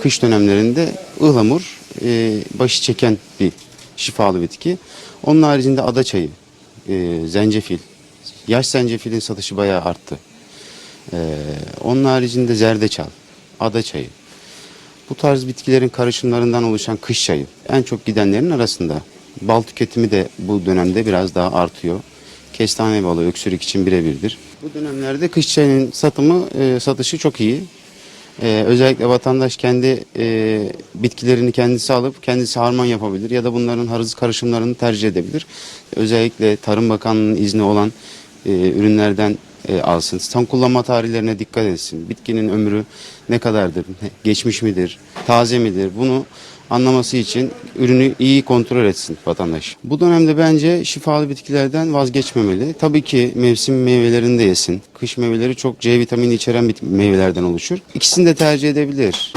kış dönemlerinde ıhlamur e, başı çeken bir şifalı bitki. Onun haricinde ada çayı, e, zencefil. Yaş zencefilin satışı bayağı arttı. E, onun haricinde zerdeçal, ada çayı. Bu tarz bitkilerin karışımlarından oluşan kış çayı en çok gidenlerin arasında. Bal tüketimi de bu dönemde biraz daha artıyor. Kestane balı öksürük için birebirdir. Bu dönemlerde kış çayının satımı, e, satışı çok iyi. E, özellikle vatandaş kendi e, bitkilerini kendisi alıp kendisi harman yapabilir ya da bunların harız karışımlarını tercih edebilir. Özellikle Tarım Bakanlığı'nın izni olan e, ürünlerden e, alsın. Son kullanma tarihlerine dikkat etsin. Bitkinin ömrü ne kadardır, geçmiş midir, taze midir bunu anlaması için ürünü iyi kontrol etsin vatandaş. Bu dönemde bence şifalı bitkilerden vazgeçmemeli. Tabii ki mevsim meyvelerini de yesin. Kış meyveleri çok C vitamini içeren meyvelerden oluşur. İkisini de tercih edebilir.